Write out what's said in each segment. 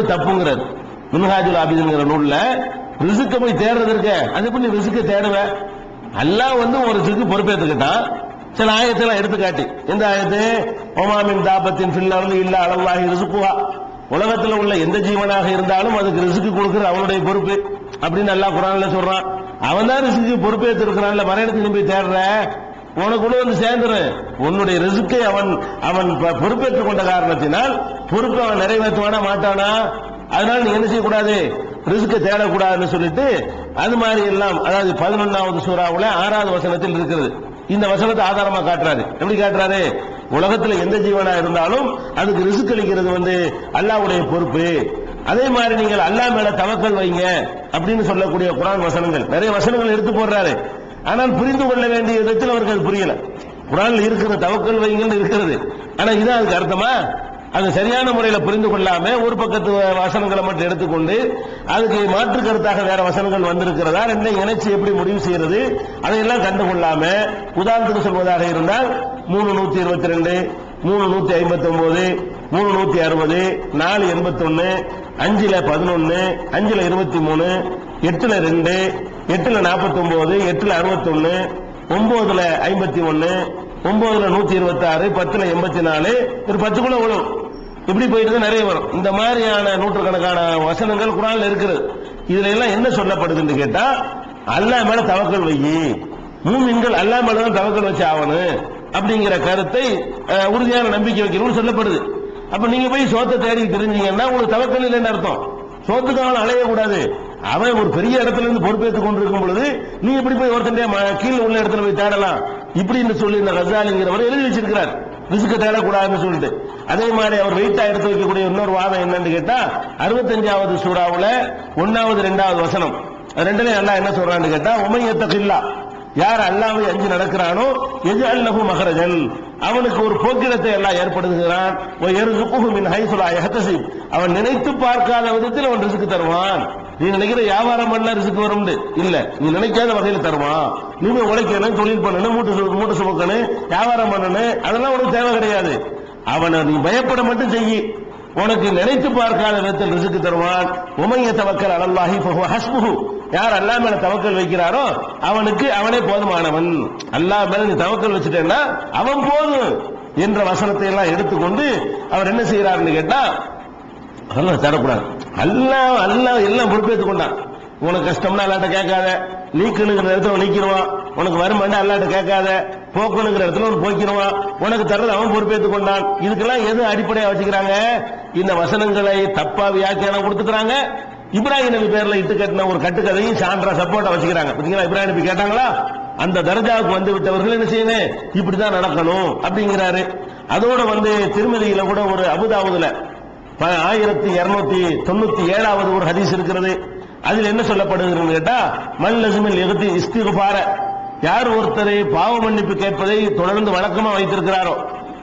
தப்புங்கிறது தப்புங்கிறார். மின்ஹாஜுல் ஆபிதுங்கிற நூல்ல ரிசுக்க போய் தேடுறது இருக்க. அது எப்படி நீ ரிசுக்க தேடுவ? அல்லாஹ் வந்து ஒரு ரிசுக்கு பொறுப்பேற்றுக்கிட்டான் சில ஆயத்தெல்லாம் எடுத்துக்காட்டி. எந்த ஆயத்து? ஒமாமின் தாபத்தின் ஃபில்லர்ந்து இல்ல அளவாகி ரிசுக்குவா உலகத்துல உள்ள எந்த ஜீவனாக இருந்தாலும் அதுக்கு ரிசுக்கு கொடுக்கிற அவனுடைய பொறுப்பு. அப்படின்னு அல்லாஹ் குரான்ல சொல்றான். அவன் தான் ரிசுக்கு பொறுப்பேற்று இருக்கிறான்ல மறையிடத்துக்கு போய் தேடுற? உனக்குள்ள வந்து சேர்ந்துரு உன்னுடைய ரிசுக்கை அவன் அவன் பொறுப்பேற்றுக் கொண்ட காரணத்தினால் பொறுப்பை அவன் நிறைவேற்றுவானா மாட்டானா? அதனால நீ என்ன செய்யக்கூடாது? ரிஸ்க தேடக்கூடாதுன்னு சொல்லிட்டு அது மாதிரி எல்லாம் அதாவது பதினொன்னாவது சூறாவுல ஆறாவது வசனத்தில் இருக்கிறது இந்த வசனத்தை ஆதாரமா காட்டுறாரு. எப்படி காட்டுறாரு? உலகத்துல எந்த ஜீவனா இருந்தாலும் அதுக்கு ரிஸ்க் அளிக்கிறது வந்து அல்லாஹ்வுடைய பொறுப்பு. அதே மாதிரி நீங்கள் அல்லாஹ் மேல தவக்கல் வைங்க அப்படின்னு சொல்லக்கூடிய குரான் வசனங்கள். நிறைய வசனங்கள் எடுத்து போடுறாரு. ஆனால் புரிந்து கொள்ள வேண்டிய விதத்தில் அவருக்கு அது புரியல. குரான்ல இருக்கிற தவக்கல் வைங்கன்னு இருக்கிறது. ஆனா இதான் அதுக்கு அர்த்தமா? அது சரியான முறையில புரிந்து கொள்ளாம ஒரு பக்கத்து வசனங்களை மட்டும் எடுத்துக்கொண்டு அதுக்கு மாற்று கருத்தாக வேற வசனங்கள் வந்திருக்கிறதா? ரெண்டையும் இணைச்சு எப்படி முடிவு செய்யறது? அதையெல்லாம் கண்டு கொள்ளாம உதாரணத்துக்கு சொல்வதாக இருந்தால் மூணு நூத்தி இருபத்தி ரெண்டு மூணு நூத்தி ஐம்பத்தி ஒன்பது மூணு நூத்தி அறுபது நாலு எண்பத்தி ஒன்னு அஞ்சுல பதினொன்னு அஞ்சுல இருபத்தி மூணு எட்டுல ரெண்டு எட்டுல நாற்பத்தி ஒன்பது எட்டுல அறுபத்தி ஒன்னு ஒன்பதுல ஐம்பத்தி ஒன்னு ஒன்பதுல நூத்தி இருபத்தி ஆறு பத்துல எண்பத்தி நாலு ஒரு பத்துக்குள்ள விழும் இப்படி போயிட்டு நிறைய வரும். இந்த மாதிரியான நூற்றுக்கணக்கான வசனங்கள் குரான் இருக்கிறது இதுல எல்லாம் என்ன சொல்லப்படுதுன்னு கேட்டா அல்லா மேல தவக்கல் வையி மூமின்கள் அல்லாஹ் மேலதான் தவக்கல் வச்சு ஆகணும் அப்படிங்கிற கருத்தை உறுதியான நம்பிக்கை வைக்கணும்னு சொல்லப்படுது. அப்ப நீங்க போய் சோத்தை தேடி தெரிஞ்சீங்கன்னா உங்களுக்கு தவக்கல் இல்லைன்னு அர்த்தம். சோத்துக்காக அலையக்கூடாது. அவன் ஒரு பெரிய இடத்துல இருந்து பொறுப்பேற்றுக் கொண்டிருக்கும் பொழுது நீ இப்படி போய் ஒருத்தன் கீழே உள்ள இடத்துல போய் தேடலாம். இப்படின்னு சொல்லி இந்த ரசாலிங்கிறவர் எழுதி வச்சிருக்கிறார். ரிஸ்க் தேடக்கூடாதுன்னு சொல்லிட்டு. அதே மாதிரி அவர் வெயிட்டா எடுத்து வைக்கக்கூடிய இன்னொரு வாதம் என்னன்னு கேட்டா அறுபத்தஞ்சாவது சூறாவுல ஒன்னாவது ரெண்டாவது வசனம். அது அல்லா அல்லாஹ் என்ன சொல்றான்னு கேட்டா உமையத்தகில்லா யார் அல்லாவை அஞ்சு நடக்கிறானோ எது அல்லகு மகரஜன் அவனுக்கு ஒரு போக்கிடத்தை எல்லாம் ஏற்படுத்துகிறான். மின் அவன் நினைத்து பார்க்காத விதத்தில் அவன் ரிசுக்கு தருவான். நீ நினைக்கிற வியாபாரம் பண்ண ரிசுக்கு வரும் இல்ல. நீ நினைக்காத வகையில் தருவான். நீ உழைக்கணும் தொழில் பண்ணணும் மூட்டை சு- மூட்டை சுமக்கணும் வியாபாரம் பண்ணணும் அதெல்லாம் உனக்கு தேவை கிடையாது. அவனை நீ பயப்பட மட்டும் செய்யி. உனக்கு நினைத்து பார்க்காத விதத்தில் ரிசுக்கு தருவான். உமைய தவக்கல் அலல்லாஹி ஹஸ்முஹு யார் அல்லாஹ் மேல தவக்கல் வைக்கிறாரோ அவனுக்கு அவனே போதுமானவன். அல்லாஹ் மேல நீ தவக்கல் வச்சுட்டேன்னா அவன் போதும் என்ற வசனத்தை எல்லாம் எடுத்துக்கொண்டு அவர் என்ன செய்யறாருன்னு கேட்டா அதெல்லாம் தரக்கூடாது அல்லாஹ் அல்லாஹ் எல்லாம் பொறுப்பேற்றுக் கொண்டான். உனக்கு கஷ்டம்னா அல்லாட்ட கேட்காத. நீக்கணுங்கிற இடத்துல நீக்கிடுவான். உனக்கு வருமானா அல்லாட்ட கேட்காத. போக்கணுங்கிற இடத்துல அவன் போக்கிடுவான். உனக்கு தர்றது அவன் பொறுப்பேற்றுக் கொண்டான். இதுக்கெல்லாம் எது அடிப்படையா வச்சுக்கிறாங்க? இந்த வசனங்களை தப்பா வியாக்கியானம் கொடுத்துக்கிறாங்க. இப்ராஹிம் நபி பேர்ல இட்டு கட்டின ஒரு கட்டுக்கதையும் சான்றா சப்போர்ட்டா வச்சுக்கிறாங்க. பாத்தீங்களா இப்ராஹிம் நபி கேட்டாங்களா? அந்த தர்ஜாவுக்கு வந்து விட்டவர்கள் என்ன செய்யணும்? இப்படிதான் நடக்கணும் அப்படிங்கிறாரு. அதோட வந்து திருமதியில கூட ஒரு அபுதாபுதுல ஆயிரத்தி இருநூத்தி தொண்ணூத்தி ஏழாவது ஒரு ஹதீஸ் இருக்கிறது. அதில் என்ன சொல்லப்படுகிறது கேட்டா மல்லசுமில் எகுதி இஸ்திகுபார யார் ஒருத்தரை பாவ மன்னிப்பு கேட்பதை தொடர்ந்து வழக்கமா வைத்திருக்கிறாரோ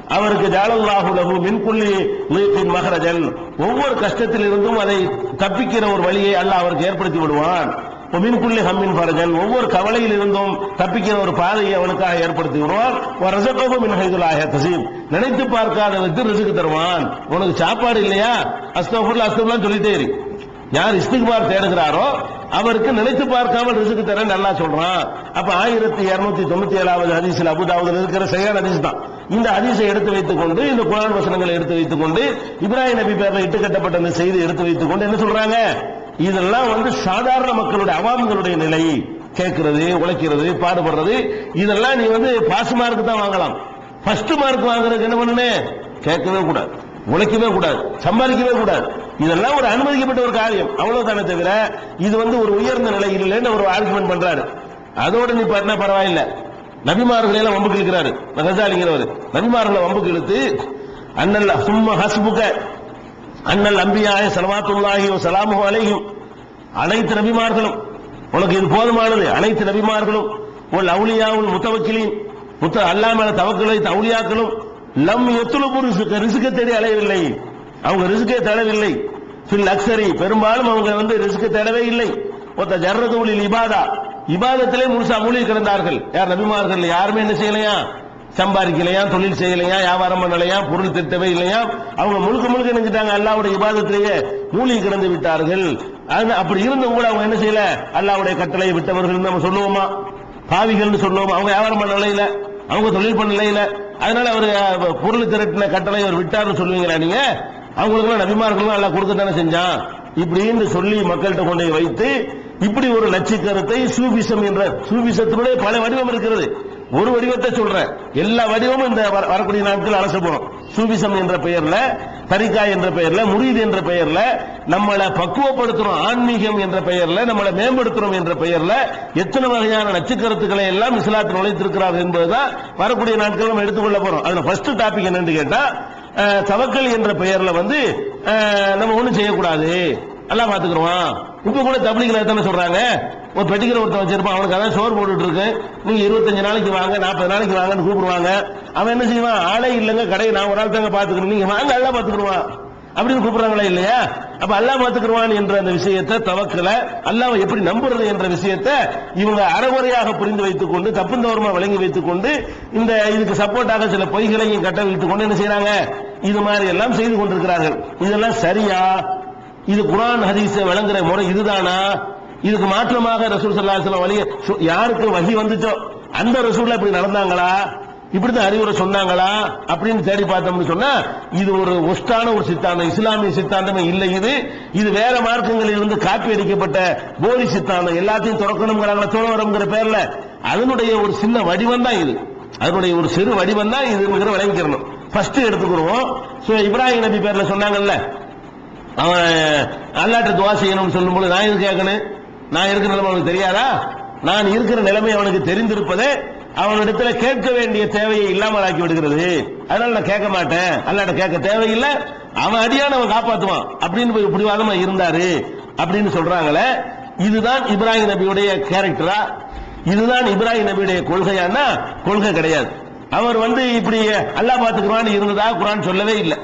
அவருக்கு ஜாலல்லாஹு லஹு மின்குள்ளி லீக்கின் மகரஜன் ஒவ்வொரு கஷ்டத்திலிருந்தும் அதை தப்பிக்கிற ஒரு வழியை அல்லாஹ் அவருக்கு ஏற்படுத்தி விடுவான். ஒமின்குள்ளி ஹம்மின் பரஜன் ஒவ்வொரு கவலையில் இருந்தும் தப்பிக்கிற ஒரு பாதையை அவனுக்காக ஏற்படுத்தி விடுவான் ரசக்கோபம் மின் தசீம் நினைத்து பார்க்காத ரிசுக்கு தருவான். உனக்கு சாப்பாடு இல்லையா? அஸ்தோபுர்ல அஸ்தோபுலாம் சொல்லிட்டே இருக்கு யார் இஸ்திக்பார் தேடுகிறாரோ அவருக்கு நினைத்து பார்க்காமல் ரிசுக்கு தர நல்லா சொல்றான். அப்ப ஆயிரத்தி இருநூத்தி தொண்ணூத்தி ஏழாவது ஹதீஸ்ல அபுதாவுதுல இருக்கிற சரியான ஹதீஸ் தான். இந்த ஹதீஸை எடுத்து வைத்துக் கொண்டு இந்த குரான் வசனங்களை எடுத்து வைத்துக் கொண்டு இப்ராஹிம் நபி பேர்ல இட்டு கட்டப்பட்ட இந்த செய்தி எடுத்து வைத்துக் கொண்டு என்ன சொல்றாங்க? இதெல்லாம் வந்து சாதாரண மக்களுடைய அவாம்களுடைய நிலை. கேட்கிறது உழைக்கிறது பாடுபடுறது. இதெல்லாம் நீ வந்து பாஸ் மார்க் தான் வாங்கலாம். ஃபர்ஸ்ட் மார்க் வாங்குறதுக்கு என்ன பண்ணுனே? கேட்கவே கூடாது. உழைக்கவே கூடாது. சம்பாதிக்கவே கூடாது. இதெல்லாம் ஒரு அனுமதிக்கப்பட்ட ஒரு காரியம். அவ்வளவுதானே தவிர இது வந்து ஒரு உயர்ந்த நிலை இல்லைன்னு ஒரு ஆர்குமெண்ட் பண்றாரு. அதோட நீ பண்ண பரவாயில்ல. நபிமார்களை எல்லாம் வம்புக்கு இழுக்கிறாரு. ரசாலிங்கிறவர் நபிமார்களை வம்புக்கு இழுத்து அண்ணல்ல சும்மா ஹஸ்புக்க அண்ணல் அம்பியாய சலவாத்துள்ளாகியும் சலாமுஹு அலையும் அனைத்து நபிமார்களும் உனக்கு இது போதுமானது. அனைத்து நபிமார்களும் உன் அவுலியா முத்தவக்கிலின் முத்த அல்லா மேல தவக்கல் வைத்த அவுலியாக்களும் லம் எத்துலுபு ரிசுக்க ரிசுக்க தேடி அலையவில்லை. அவங்க ரிசுக்கை தேடவில்லை. ஃபில் அக்சரி பெரும்பாலும் அவங்க வந்து ரிசுக்கை தேடவே இல்லை. ஒத்த ஜர்ரது உளில் இபாதா. இபாதத்திலே முழுசா மூழ்கி கிடந்தார்கள். யார் நபிமார்கள்? யாருமே என்ன செய்யலையா? சம்பாதிக்கலையா தொழில் செய்யலையா வியாபாரம் பண்ணலையா பொருள் திட்டவே இல்லையா? அவங்க முழுக்க முழுக்க நினைச்சிட்டாங்க அல்லாவுடைய விவாதத்திலேயே மூலி கிடந்து விட்டார்கள். அது அப்படி இருந்தும் கூட அவங்க என்ன செய்யல? அல்லாவுடைய கட்டளையை விட்டவர்கள் நம்ம சொல்லுவோமா? பாவிகள்னு சொல்லுவோமா? அவங்க வியாபாரம் பண்ண இல்ல அவங்க தொழில் பண்ணல இல்ல அதனால அவர் பொருள் திரட்டின கட்டளை அவர் விட்டார்னு சொல்லுவீங்களா நீங்க? அவங்களுக்கு நபிமார்களும் எல்லாம் கொடுக்கத்தானே செஞ்சான். இப்படின்னு சொல்லி மக்கள்கிட்ட கொண்டு வைத்து இப்படி ஒரு லட்சிக்கருத்தை சூபிசம் என்ற சூபிசத்தினுடைய பல வடிவம் இருக்கிறது. ஒரு வடிவத்தை சொல்றேன். எல்லா வடிவமும் இந்த வர- வரக்கூடிய நாட்கள் அலச போறோம். சூபிசம் என்ற பெயர்ல தரிகா என்ற பெயர்ல முரீத் என்ற பெயர்ல நம்மளை பக்குவப்படுத்துறோம் ஆன்மீகம் என்ற பெயர்ல நம்மளை மேம்படுத்துறோம் என்ற பெயர்ல எத்தனை வகையான நச்சுக்கருத்துக்களை எல்லாம் இஸ்லாத்தில் நுழைத்திருக்கிறார்கள் என்பதுதான் வரக்கூடிய நாட்கள் நம்ம எடுத்துக்கொள்ள போறோம். அதுல ஃபர்ஸ்ட் டாபிக் என்னன்னு கேட்டா தவக்கல் என்ற பெயர்ல வந்து நம்ம ஒண்ணும் செய்யக்கூடாது. எல்லாம் பாத்துக்கிறோம்? இப்ப கூட தபிலிகளை தானே சொல்றாங்க. ஒரு பெட்டிக்கிற ஒருத்தன் வச்சிருப்பான். அவனுக்கு அதான் சோறு போட்டுட்டு இருக்கு. நீங்க இருபத்தஞ்சு நாளைக்கு வாங்க நாற்பது நாளைக்கு வாங்கன்னு கூப்பிடுவாங்க. அவன் என்ன செய்வான்? ஆளே இல்லைங்க கடையை நான் ஒரு ஆள் தாங்க பாத்துக்கணும். நீங்க வாங்க எல்லாம் பாத்துக்கிடுவான். அப்படின்னு கூப்பிடுறாங்களா இல்லையா? அப்ப அல்லாஹ் பாத்துக்கிடுவான் என்ற அந்த விஷயத்தை தவக்கல. அல்லாஹ் எப்படி நம்புறது என்ற விஷயத்தை இவங்க அறகுறையாக புரிந்து வைத்துக் கொண்டு தப்புந்தவரமா விளங்கி வைத்துக் கொண்டு இந்த இதுக்கு சப்போர்ட்டாக சில பொய்களையும் கட்ட வைத்துக் கொண்டு என்ன செய்யறாங்க இது மாதிரி எல்லாம் செய்து கொண்டிருக்கிறார்கள். இதெல்லாம் சரியா? இது குரான் ஹதீஸை விளங்குற முறை இதுதானா? இதுக்கு மாற்றமாக ரசூல் ஸல்லல்லாஹு வழிய யாருக்கு வகி வந்துச்சோ? அந்த ரசூல்ல இப்படி நடந்தாங்களா? இப்படிதான் அறிவுரை சொன்னாங்களா? அப்படின்னு தேடி பார்த்தோம்னு சொன்னா இது ஒரு ஒஸ்டான ஒரு சித்தாந்தம் இஸ்லாமிய சித்தாந்தமே இல்லை இது. இது வேற மார்க்கங்களில் இருந்து காப்பி அடிக்கப்பட்ட போலி சித்தாந்தம். எல்லாத்தையும் துறக்கணுங்கிறாங்களா துறவரம்ங்கிற பேர்ல. அதனுடைய ஒரு சின்ன வடிவம் தான் இது. அதனுடைய ஒரு சிறு வடிவம் தான் இதுங்கிற விளங்கிக்கிறணும். ஃபர்ஸ்ட் எடுத்துக்கிறோம் இப்ராஹிம் நபி பேர்ல சொன்னாங்கல்ல அவன் அல்லாட்ட துவா செய்யணும்னு சொல்லும்போது நான் எது கேட்கணும்? நான் இருக்கிற நிலைமை அவனுக்கு தெரியாதா? நான் இருக்கிற நிலைமை அவனுக்கு தெரிந்திருப்பதே அவனிடத்துல கேட்க வேண்டிய தேவையை இல்லாமல் ஆக்கி விடுகிறது. அதனால நான் கேட்க மாட்டேன். அல்லாட்ட கேட்க தேவையில்லை. அவன் அடியான அவன் காப்பாத்துவான். அப்படின்னு போய் பிடிவாதமா இருந்தாரு அப்படின்னு சொல்றாங்களே இதுதான் இப்ராஹிம் நபியுடைய கேரக்டரா இதுதான் இப்ராஹிம் நபியுடைய கொள்கையானா கொள்கை கிடையாது. அவர் வந்து இப்படி அல்லாஹ் பாத்துக்கிறான்னு இருந்ததா குரான் சொல்லவே இல்லை.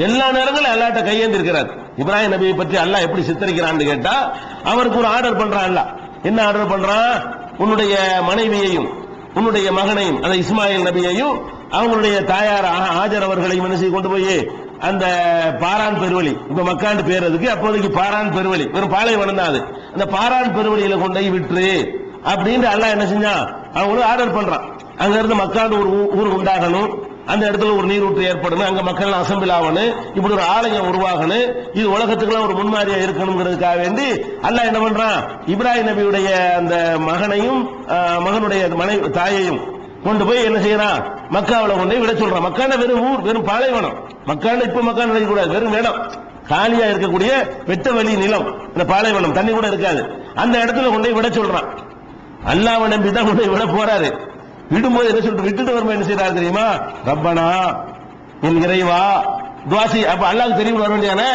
எல்லா நேரங்களும் அல்லாட்ட கையேந்திருக்கிறார். இப்ராஹிம் நபியை பற்றி அல்லாஹ் எப்படி சித்தரிக்கிறான்னு கேட்டா அவருக்கு ஒரு ஆர்டர் பண்றான் அல்லாஹ். என்ன ஆர்டர் பண்றான்? உன்னுடைய மனைவியையும் உன்னுடைய மகனையும் அந்த இஸ்மாயில் நபியையும் அவங்களுடைய தாயார் ஆஜர் அவர்களையும் என்ன கொண்டு போய் அந்த பாரான் பெருவழி இப்ப மக்காண்டு பேரதுக்கு அப்போதைக்கு பாரான் பெருவழி வெறும் பாலைவனம் தான் அது. அந்த பாரான் பெருவழியில கொண்டு போய் விட்டுரு அப்படின்னு அல்லாஹ் என்ன செஞ்சான்? அவங்களும் ஆர்டர் பண்றான். அங்க இருந்து மக்காண்டு ஒரு ஊ- ஊர் உண்டாகணும். அந்த இடத்துல ஒரு நீரூற்று ஏற்படணும் அங்க மக்கள் அசம்பிள் ஆகணும் இப்படி ஒரு ஆலயம் உருவாகணும் இது உலகத்துக்குலாம் ஒரு முன்மாதிரியா இருக்கணுங்கிறதுக்காக வேண்டி அல்லாஹ் என்ன பண்றான்? இப்ராஹிம் நபியுடைய அந்த மகனையும் ஆஹ், மகனுடைய மனை தாயையும் கொண்டு போய் என்ன செய்யறான்? மக்காவுல கொண்டு போய் விட சொல்றான். மக்கான வெறும் ஊர் வெறும் பாலைவனம். மக்கான இப்ப மக்கான நினைக்க கூடாது வெறும் இடம். காலியா இருக்கக்கூடிய வெட்ட வழி நிலம் இந்த பாலைவனம் தண்ணி கூட இருக்காது. அந்த இடத்துல கொண்டு போய் விட சொல்றான். அல்லாவை நம்பி தான் கொண்டு போய் விட போறாரு. விடும்போது என்ன சொல்லிட்டு விட்டுட்டு வரும்போது என்ன செய்யறாரு தெரியுமா? ரப்பனா என் இறைவா துவாசி அப்ப அல்லாவுக்கு தெரியும் வர வேண்டியானே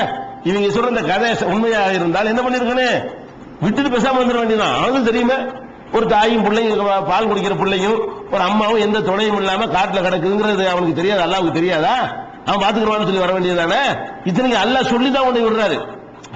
இவங்க சொல்ற இந்த கதை உண்மையாக இருந்தால் என்ன பண்ணிருக்கனே விட்டுட்டு பேசாம வந்துட வேண்டியதான் அவங்களுக்கு தெரியுமே. ஒரு தாயும் பிள்ளையும் பால் குடிக்கிற பிள்ளையும் ஒரு அம்மாவும் எந்த துணையும் இல்லாம காட்டுல கிடக்குங்கிறது அவனுக்கு தெரியாது. அல்லாவுக்கு தெரியாதா? அவன் பாத்துக்கிறவான்னு சொல்லி வர வேண்டியதானே இத்தனைக்கு அல்லாஹ் சொல்லி தான் கொண்டு விடுறாரு.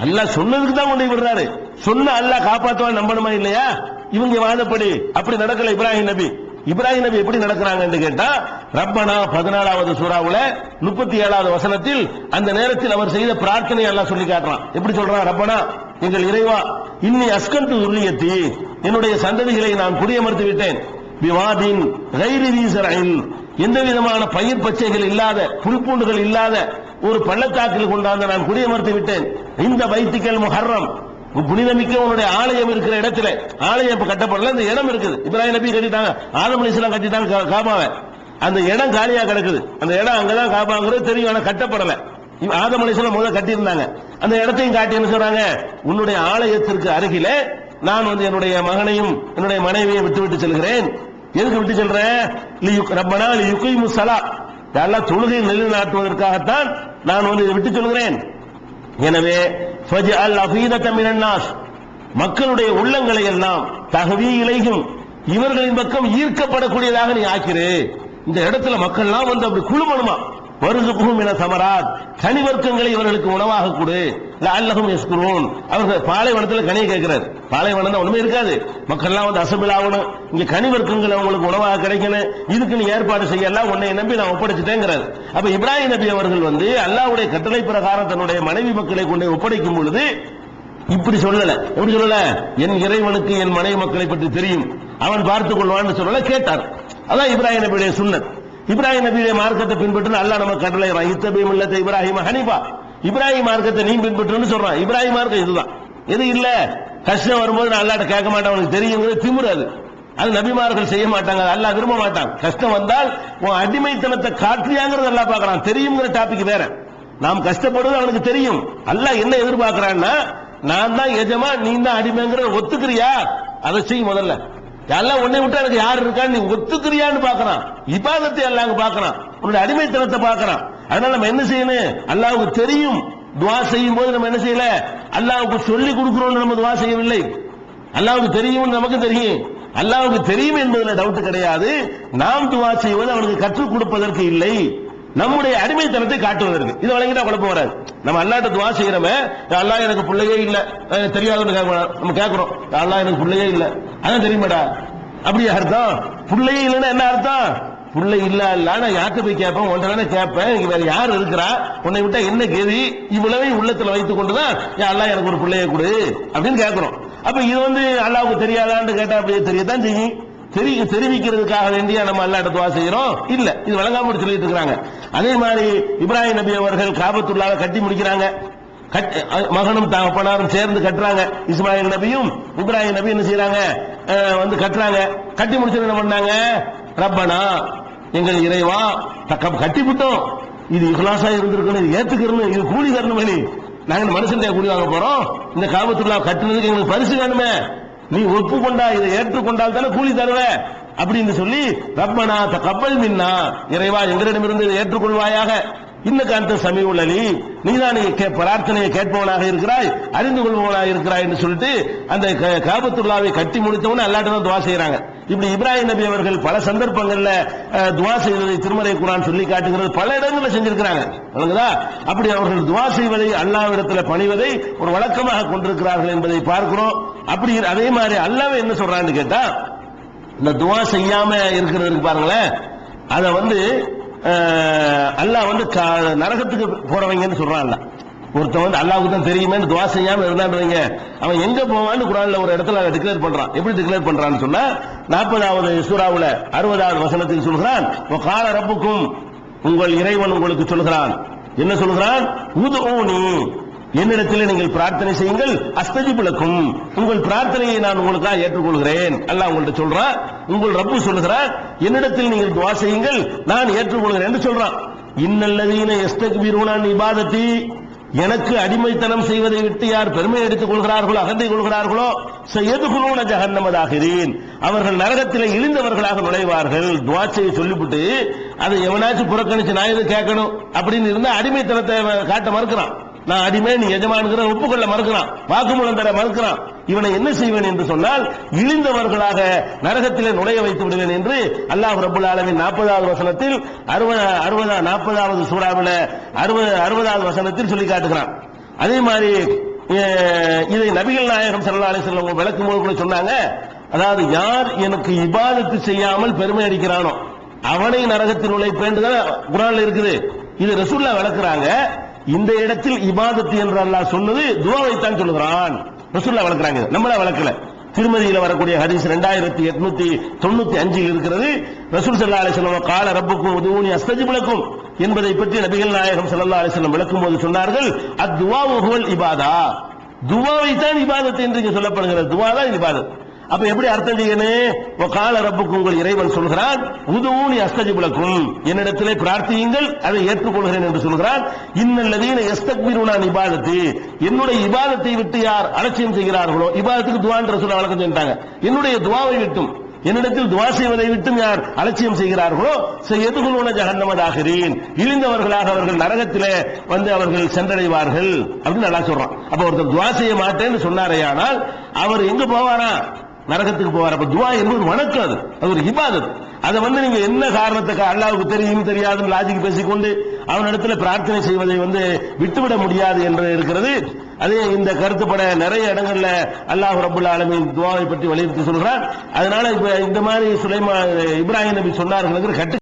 அல்லா சொன்னதுக்கு தான் கொண்டு விடுறாரு. சொன்ன அல்லாஹ் காப்பாத்துவான் நம்பணுமா இல்லையா? இவங்க வாதப்படி. அப்படி நடக்கல இப்ராஹிம் நபி. இப்ராஹிம் நபி எப்படி நடக்கிறாங்கன்னு கேட்டா ரப்பனா பதினாலாவது சூறாவுல முப்பத்தி ஏழாவது வசனத்தில் அந்த நேரத்தில் அவர் செய்த பிரார்த்தனை எல்லாம் சொல்லி காட்டுறான். எப்படி சொல்றான்? ரப்பனா எங்கள் இறைவா இன்னி அஸ்கண்டு உருளியத்தி என்னுடைய சந்ததிகளை நான் குடியமர்த்து விட்டேன். விவாதின் கைரி வீசரைன் எந்த விதமான பயிர் பச்சைகள் இல்லாத புல்பூண்டுகள் இல்லாத ஒரு பள்ளத்தாக்கில் கொண்டாந்து நான் குடியமர்த்தி விட்டேன். இந்த வைத்திகள் முஹர்ரம் புனிதமிக்க உன்னுடைய ஆலயம் இருக்கிற இடத்துல ஆலயம் இப்ப கட்டப்படல இந்த இடம் இருக்குது. இப்ராஹிம் நபி கட்டிட்டாங்க ஆதம் அலிஸ்லாம் கட்டிட்டாங்க காபாவை. அந்த இடம் காலியா கிடக்குது. அந்த இடம் அங்கதான் காபாங்கிறது தெரியும் ஆனா கட்டப்படல. ஆதம் அலிஸ்லாம் முதல்ல கட்டியிருந்தாங்க. அந்த இடத்தையும் காட்டி என்ன சொல்றாங்க? உன்னுடைய ஆலயத்திற்கு அருகில நான் வந்து என்னுடைய மகனையும் என்னுடைய மனைவியை விட்டு விட்டு செல்கிறேன். எதுக்கு விட்டு செல்றேன் லியு- ரப்பனா யுகைமு சலா எல்லாம் தொழுகை நிலைநாட்டுவதற்காகத்தான் நான் வந்து இதை விட்டு சொல்கிறேன். எனவே மக்களுடைய உள்ளங்களை எல்லாம் தகவி இலையும். இவர்களின் பக்கம் ஈர்க்கப்படக்கூடியதாக நீ ஆக்கிரு இந்த இடத்துல மக்கள்லாம் வந்து அப்படி குழுமணுமா? வருதுகும் என சமராத். கனி வர்க்கங்களை இவர்களுக்கு உணவாக கொடு. அல்லகம் எஸ்குரோன் அவர்கள் பாலைவனத்தில் கனியை கேட்கிறார். பாலைவனம் தான் ஒண்ணுமே இருக்காது. மக்கள் எல்லாம் வந்து அசம்பிள் ஆகணும் இங்க கனி வர்க்கங்கள் அவங்களுக்கு உணவாக கிடைக்கணும் இதுக்கு நீ ஏற்பாடு செய்யலாம் உன்னை நம்பி நான் ஒப்படைச்சிட்டேங்கிறார். அப்ப இப்ராஹிம் நபி அவர்கள் வந்து அல்லாவுடைய கட்டளை பிரகாரம் தன்னுடைய மனைவி மக்களை கொண்டு ஒப்படைக்கும் பொழுது இப்படி சொல்லல. எப்படி சொல்லல? என் இறைவனுக்கு என் மனைவி மக்களை பற்றி தெரியும். அவன் பார்த்துக் கொள்வான்னு சொல்லல கேட்டார். அதான் இப்ராஹிம் நபியுடைய சுன்னத் இப்ராஹிம் நபியுடைய மார்க்கத்தை பின்பற்று அல்லா நம்ம கட்டளை இத்தபி மில்லத்தை இப்ராஹிம் ஹனிபா இப்ராஹிம் மார்க்கத்தை நீ பின்பற்றுன்னு சொல்றான். இப்ராஹிம் மார்க்கம் இதுதான். எது இல்ல? கஷ்டம் வரும்போது நான் அல்லாட்ட கேட்க மாட்டேன். அவனுக்கு தெரியுங்கிறது திமுறாது அது நபிமார்கள் செய்ய மாட்டாங்க. அது விரும்ப மாட்டான். கஷ்டம் வந்தால் உன் அடிமைத்தனத்தை காட்டியாங்கிறது அல்லாஹ் பார்க்கறான். தெரியுங்கிற டாபிக் வேற. நாம் கஷ்டப்படுவது அவனுக்கு தெரியும். அல்லாஹ் என்ன எதிர்பார்க்கறான்னா நான் தான் எஜமா நீ தான் அடிமைங்கிற ஒத்துக்கிறியா? அதை செய் முதல்ல. எல்லாம் உன்னை விட்டு எனக்கு யார் இருக்கான்னு நீ ஒத்துக்கிறியான்னு பாக்குறான் இபாதத்தை எல்லாம் அங்க பாக்குறான் உன்னுடைய அடிமைத்தனத்தை பாக்குறான் அதனால நம்ம என்ன செய்யணும்? அல்லாவுக்கு தெரியும். துவா செய்யும் போது நம்ம என்ன செய்யல? அல்லாவுக்கு சொல்லி கொடுக்கிறோம் நம்ம துவா செய்யவில்லை. அல்லாவுக்கு தெரியும் நமக்கு தெரியும். அல்லாவுக்கு தெரியும் என்பதுல டவுட் கிடையாது. நாம் துவா செய்வது அவனுக்கு கற்றுக் கொடுப்பதற்கு இல்லை. நம்முடைய அடிமைத்தனத்தை காட்டுவதற்கு இது வழங்கிட்டா குழப்பம் வராது. நம்ம அல்லாட்ட துவா செய்யறோமே அல்லா எனக்கு பிள்ளையே இல்ல. தெரியாதுன்னு கேட்க நம்ம கேட்கிறோம். அல்லா எனக்கு பிள்ளையே இல்ல. அதான் தெரியுமாடா? அப்படியா அர்த்தம். பிள்ளையே இல்லைன்னா என்ன அர்த்தம்? புள்ளை இல்ல இல்ல நான் யார்கிட்ட போய் கேட்பேன்? ஒன்றரை கேட்பேன். இங்க வேற யார் இருக்கிறா? உன்னை விட்டா என்ன கேதி? இவ்வளவையும் உள்ளத்துல வைத்துக் கொண்டுதான் அல்லா எனக்கு ஒரு பிள்ளைய கொடு அப்படின்னு கேட்கிறோம். அப்ப இது வந்து அல்லாவுக்கு தெரியாதான்னு கேட்டா அப்படியே தெரியத்தான் செய்யும். தெரி தெரிவிக்கிறதுக்காக வேண்டிய நம்ம அல்லாட்ட துவா செய்யறோம் இல்ல. இது வழங்காம சொல்லிட்டு இருக்கிறாங்க அதே மாதிரி இப்ராஹிம் நபி அவர்கள் காபத்துள்ளாக கட்டி முடிக்கிறாங்க. கட்- மகனும் தகப்பனாரும் சேர்ந்து கட்டுறாங்க. இஸ்மாயில் நபியும் இப்ராஹிம் நபி என்ன செய்யறாங்க வந்து கட்டுறாங்க. கட்டி முடிச்சு என்ன பண்ணாங்க? ரப்பனா எங்கள் இறைவா தக்க கட்டி விட்டோம். இது இஹ்லாசா இருந்திருக்கணும் இது ஏத்துக்கணும் இது கூலி தரணும் நீ நாங்க மனுஷன் கூலி வாங்க போறோம். இந்த காபத்துள்ளா கட்டுனதுக்கு எங்களுக்கு பரிசு வேணுமே. நீ ஒப்புக்கொண்டா இதை ஏற்றுக்கொண்டால் தானே கூலி தருவ? அப்படின்னு சொல்லி ரப்பனா கப்பல் மின்னா. இறைவா எங்களிடமிருந்து இதை ஏற்றுக்கொள்வாயாக. இன்னக்கு அந்த சமீ உள்ளலி நீதான் கே- பிரார்த்தனையை கேட்பவனாக இருக்கிறாய் அறிந்து கொள்பவனாக இருக்கிறாய் என்று சொல்லிட்டு அந்த க- காபத்துல்லாவை கட்டி முடித்தவன அல்லாட்ட தான் துவா செய்யறாங்க இப்படி இப்ராஹிம் நபி அவர்கள் பல சந்தர்ப்பங்கள்ல துவா செய்வதை திருமறை குரான் சொல்லி காட்டுகிறது. பல இடங்களில் செஞ்சிருக்கிறாங்க. விளங்குதா அப்படி அவர்கள் துவா செய்வதை அல்லாவிடத்துல பணிவதை ஒரு வழக்கமாக கொண்டிருக்கிறார்கள் என்பதை பார்க்கிறோம். அப்படி அதே மாதிரி அல்லாவே என்ன சொல்றான்னு கேட்டா இந்த துவா செய்யாம இருக்கிறதுக்கு பாருங்களேன் அதை வந்து அல்லாஹ் வந்து நரகத்துக்கு போறவங்கன்னு சொல்றான் ஒருத்தன் வந்து அல்லாவுக்கு தான் தெரியுமே துவா செய்யாம இருந்தான்றவங்க அவன் எங்க போவான்னு குரான்ல ஒரு இடத்துல டிக்ளேர் பண்றான். எப்படி டிக்ளேர் பண்றான்னு சொன்னா நாற்பதாவது சூறாவுல அறுபதாவது வசனத்தில் சொல்கிறான் கால ரப்புக்கும் உங்கள் இறைவன் உங்களுக்கு சொல்கிறான். என்ன சொல்கிறான்? உதுஊனி என்னிடத்தில் நீங்கள் பிரார்த்தனை செய்யுங்கள் அஸ்தஜிபுலக்கும் உங்கள் பிரார்த்தனையை நான் உங்களுக்காக ஏற்றுக்கொள்கிறேன். அல்ல உங்கள்ட்ட சொல்றான் உங்கள் ரப்பு சொல்லுகிறார் என்னிடத்தில் நீங்கள் துவா செய்யுங்கள் நான் ஏற்றுக்கொள்கிறேன் என்று சொல்றான் இன்னல்லதீன எஸ்தக்பீருனான் இபாதத்தி எனக்கு அடிமைத்தனம் செய்வதை விட்டு யார் பெருமை எடுத்துக் கொள்கிறார்களோ அகந்தை கொள்கிறார்களோ எதுகுலூன ஜஹன்னமதாகிறேன் அவர்கள் நரகத்திலே இழிந்தவர்களாக நுழைவார்கள். துவாட்சையை சொல்லிவிட்டு அதை எவனாச்சும் புறக்கணிச்சு நான் எது கேட்கணும் அப்படின்னு இருந்தா அடிமைத்தனத்தை காட்ட மறுக்கிறான். நான் அடிமை நீ எஜமானுங்கிற ஒப்புக்கொள்ள மறுக்கிறான். வாக்குமூலம் தர மறுக்கிறான். இவனை என்ன செய்வேன் என்று சொன்னால் இழிந்தவர்களாக நரகத்திலே நுழைய வைத்து விடுவேன் என்று அல்லாஹ் ரபுல் ஆலமின் நாற்பதாவது வசனத்தில் அறுபது அறுபதா நாற்பதாவது சூறாவில் அறுபது அறுபதாவது வசனத்தில் சொல்லி காட்டுகிறான். அதே மாதிரி இதை நபிகள் நாயகம் ஸல்லல்லாஹு அலைஹி விளக்கும் போது கூட சொன்னாங்க அதாவது யார் எனக்கு இபாதத்து செய்யாமல் பெருமை அடிக்கிறானோ அவனை நரகத்தில் நுழைப்பேன் குரான் இருக்குது. இது ரசூல்லா விளக்குறாங்க. இந்த இடத்தில் இபாதத்து என்று அல்லாஹ் சொன்னது துவாவைத்தான் சொல்லுகிறான். ரசூல்லா வளர்க்குறாங்க. நம்மள வளர்க்கல. திருமதியில் வரக்கூடிய ஹரிஸ் ரெண்டாயிரத்தி எட்நூத்தி தொண்ணூத்தி அஞ்சில் இருக்கிறது. ரசூல் சல்லா அலிஸ்லாம் கால ரப்புக்கும் உதவுனி அஸ்தஜிபுலக்கும் என்பதை பற்றி நபிகள் நாயகம் சல்லா அலைஹி வஸல்லம் விளக்கும் போது சொன்னார்கள் அத்துவா உகவல் இபாதா. துவாவை தான் இபாதத்து என்று இங்கே சொல்லப்படுகிறது. துவா தான் இபாதத். அப்ப எப்படி அர்த்தம் செய்யணும் கால ரப்புக்கு உங்கள் இறைவன் சொல்கிறான் உதுவூனி அஸ்தஜிபுலக்கும் என்னிடத்திலே பிரார்த்தியுங்கள் அதை ஏற்றுக்கொள்கிறேன் என்று சொல்கிறான். இன்னல்லதீன எஸ்தக்பிருனான் இபாதத்து என்னுடைய இபாதத்தை விட்டு யார் அலட்சியம் செய்கிறார்களோ இபாதத்துக்கு துவான்ற சொல்ல வழக்கம் சொல்லிட்டாங்க என்னுடைய துவாவை விட்டும் என்னிடத்தில் துவா செய்வதை விட்டும் யார் அலட்சியம் செய்கிறார்களோ எதுகுலோன ஜகன்னமதாகிறேன் இழிந்தவர்களாக அவர்கள் நரகத்திலே வந்து அவர்கள் சென்றடைவார்கள் அப்படின்னு நல்லா சொல்றான். அப்ப ஒருத்தர் துவா செய்ய மாட்டேன்னு சொன்னாரேயானால் அவர் எங்க போவாரா? நரகத்துக்கு போவார். அப்ப துவா என்பது வணக்கம் அது. அது ஒரு இபாதத். அதை வந்து நீங்க என்ன காரணத்துக்கு அல்லாவுக்கு தெரியும் தெரியாதுன்னு லாஜிக் பேசிக்கொண்டு அவனிடத்துல பிரார்த்தனை செய்வதை வந்து விட்டுவிட முடியாது என்று இருக்கிறது. அதே இந்த கருத்துப்பட நிறைய இடங்கள்ல அல்லாஹ் ரபுல் ஆலமின் துவாவை பற்றி வலியுறுத்தி சொல்கிறார் அதனால இப்ப இந்த மாதிரி சுலைமா இப்ராஹிம் நபி சொன்னார்கள் கட்டு